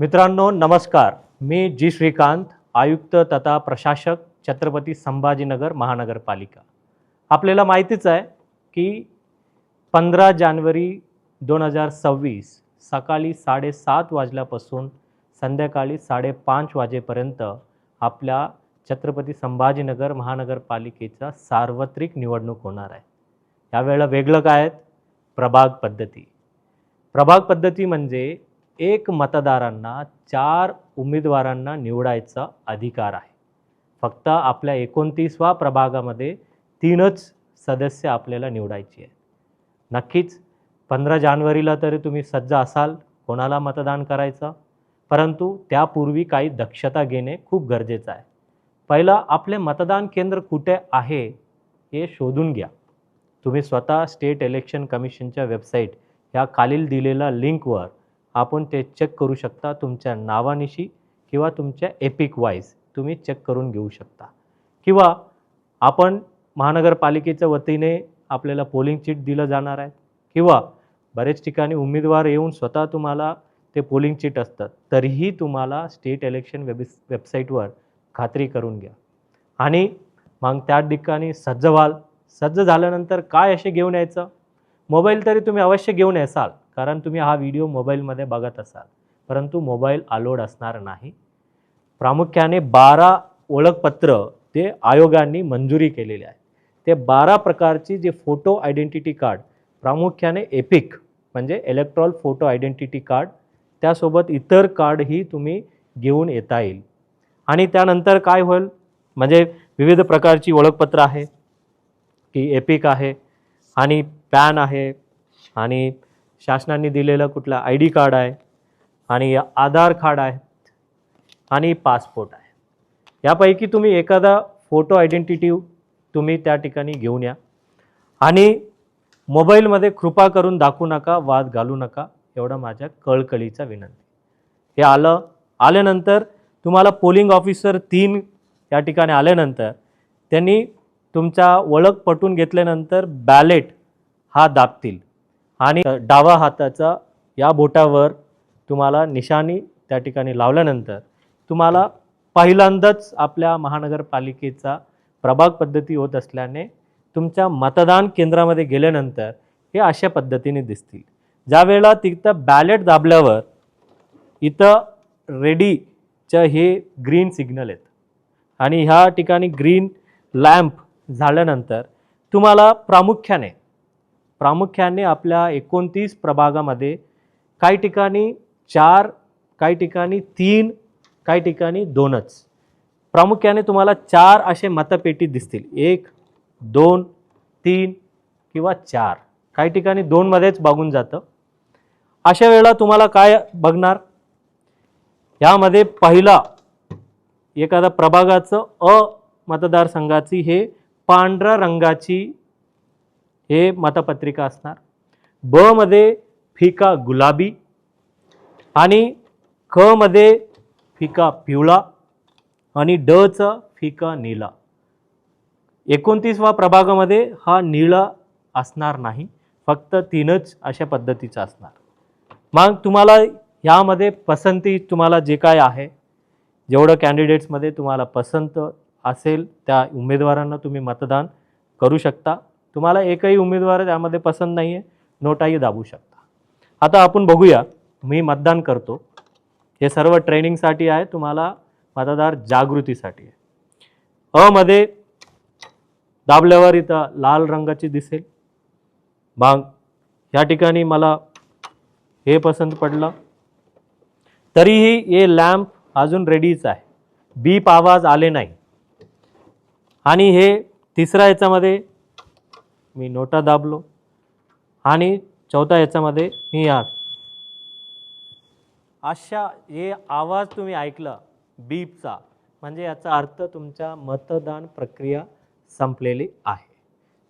मित्रांनो नमस्कार. मी जी श्रीकांत आयुक्त तथा प्रशासक छत्रपती संभाजीनगर महानगरपालिका. आपल्याला माहितीच आहे की पंधरा जानेवारी दोन हजार सव्वीस सकाळी साडेसात वाजल्यापासून संध्याकाळी साडेपाच वाजेपर्यंत आपल्या छत्रपती संभाजीनगर महानगरपालिकेचा सार्वत्रिक निवडणूक होणार आहे. यावेळेला वेगळं काय आहेत? प्रभाग पद्धती. प्रभाग पद्धती म्हणजे एक मतदारांना चार उमेदवारांना निवडायचा अधिकार आहे. फक्त आपल्या एकोणतीसवा प्रभागामध्ये तीनच सदस्य आपल्याला निवडायची आहेत. नक्कीच पंधरा जानेवारीला तरी तुम्ही सज्ज असाल कोणाला मतदान करायचं? परंतु त्यापूर्वी काही दक्षता घेणे खूप गरजेचं आहे. पहिलं आपले मतदान केंद्र कुठे आहे हे शोधून घ्या. तुम्ही स्वतः स्टेट इलेक्शन कमिशनच्या वेबसाईट या खालील दिलेल्या लिंकवर आपण ते चेक करू शकता तुमच्या नावानिशी किंवा तुमच्या एपिक वाईज तुम्ही चेक करून घेऊ शकता. किंवा आपण महानगरपालिकेच्या वतीने आपल्याला पोलिंग चिट दिलं जाणार आहे. किंवा बरेच ठिकाणी उमेदवार येऊन स्वतः तुम्हाला ते पोलिंग चिट असतात. तरीही तुम्हाला स्टेट इलेक्शन वेब वेबसाईटवर खात्री करून घ्या. आणि मग त्या ठिकाणी सज्ज व्हाल सज्ज झाल्यानंतर काय असे घेऊन यायचं? मोबाईल तरी तुम्ही अवश्य घेऊन यासाल. कारण तुम्ही हा व्हिडिओ मोबाईलमध्ये बघत असाल. परंतु मोबाईल अलोड असणार नाही. प्रामुख्याने बारा ओळखपत्र ते आयोगांनी मंजुरी केलेले आहे. ते बारा प्रकारची जे फोटो आयडेंटिटी कार्ड प्रामुख्याने एपिक म्हणजे इलेक्ट्रॉल फोटो आयडेंटिटी कार्ड त्यासोबत इतर कार्डही तुम्ही घेऊन येता येईल. आणि त्यानंतर काय होईल? म्हणजे विविध प्रकारची ओळखपत्र आहे की एपिक आहे आणि पॅन आहे आणि शासनाने दिलेलं कुठलं आय डी कार्ड आहे आणि आधार कार्ड आहे आणि पासपोर्ट आहे. यापैकी तुम्ही एखादा फोटो आयडेंटिटी तुम्ही त्या ठिकाणी घेऊन या. आणि मोबाईलमध्ये कृपा करून दाखवू नका वाद घालू नका एवढा माझ्या कळकळीचा विनंती. हे आलं आल्यानंतर तुम्हाला पोलिंग ऑफिसर तीन या ठिकाणी आल्यानंतर त्यांनी तुमचा ओळख पटून घेतल्यानंतर बॅलेट हा दाबतील. आणि डावा हाताचा या बोटावर तुम्हाला निशाणी त्या ठिकाणी लावल्यानंतर तुम्हाला पहिल्यांदाच आपल्या महानगरपालिकेचा प्रभाग पद्धती होत असल्याने तुमच्या मतदान केंद्रामध्ये गेल्यानंतर हे अशा पद्धतीने दिसतील. ज्यावेळेला तिथं बॅलेट दाबल्यावर इथं रेडीचं हे ग्रीन सिग्नल आहेत आणि ह्या ठिकाणी ग्रीन लॅम्प झाल्यानंतर तुम्हाला प्रामुख्याने प्रामुख्याने आपल्या एकोणतीस प्रभागामध्ये काही ठिकाणी चार काही ठिकाणी तीन काही ठिकाणी दोनच. प्रामुख्याने तुम्हाला चार असे मतपेटी दिसतील. एक दोन तीन किंवा चार. काही ठिकाणी दोनमध्येच बघून जातं. अशा वेळेला तुम्हाला काय बघणार? यामध्ये पहिला एखादा प्रभागाचं अ मतदारसंघाची हे पांढऱ्या रंगाची हे मतपत्रिका असणार. ब मध्ये फिका गुलाबी आणि क मध्ये फिका पिवळा आणि ड चा फिका निळा. एकोणतीसवा प्रभागामध्ये हा निळा असणार नाही फक्त तीनच अशा पद्धतीचा असणार. मग तुम्हाला यामध्ये पसंती तुम्हाला जे काय आहे जेवढं कॅन्डिडेट्समध्ये तुम्हाला पसंत असेल त्या उमेदवारांना तुम्ही मतदान करू शकता. तुम्हाला एकही उमेदवार त्यामध्ये पसंत नाही आहे नोटाही दाबू शकता. आता आपण बघूया मी मतदान करतो. हे सर्व ट्रेनिंगसाठी आहे तुम्हाला मतदार जागृतीसाठी आहे. अ मध्ये दाबल्यावर इथं लाल रंगाची दिसेल. मग या ठिकाणी मला हे पसंत पडलं. तरीही हे लॅम्प अजून रेडीच आहे. बीप आवाज आले नाही. आणि हे तिसऱ्या याच्यामध्ये मी नोटा दाबलो. आणि चौथा याच्यामध्ये मी या अशा हे आवाज तुम्ही ऐकला बीपचा. म्हणजे याचा अर्थ तुमच्या मतदान प्रक्रिया संपलेली आहे.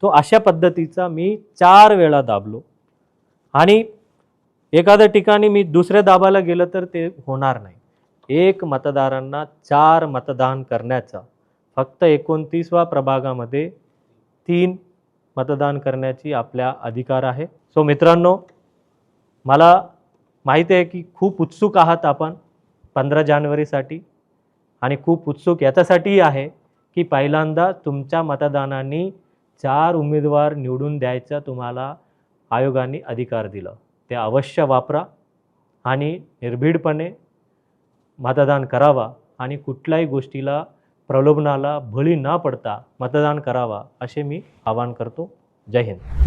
तो अशा पद्धतीचा मी चार वेळा दाबलो. आणि एखाद्या ठिकाणी मी दुसऱ्या दाबाला गेलं तर ते होणार नाही. एक मतदारांना चार मतदान करण्याचा फक्त एकोणतीसवा प्रभागामध्ये तीन मतदान करण्याची आपल्या अधिकार आहे. सो मित्रांनो मला माहिती आहे की खूप उत्सुक आहात आपण पंधरा जानेवारीसाठी आणि खूप उत्सुक याच्यासाठीही आहे की पहिल्यांदा तुमच्या मतदानाने चार उमेदवार निवडून द्यायचा तुम्हाला आयोगाने अधिकार दिलं. ते अवश्य वापरा आणि निर्भीडपणे मतदान करावा आणि कुठल्याही गोष्टीला प्रलोभनाला बळी न पडता मतदान करावा असे मी आवाहन करतो. जय हिंद.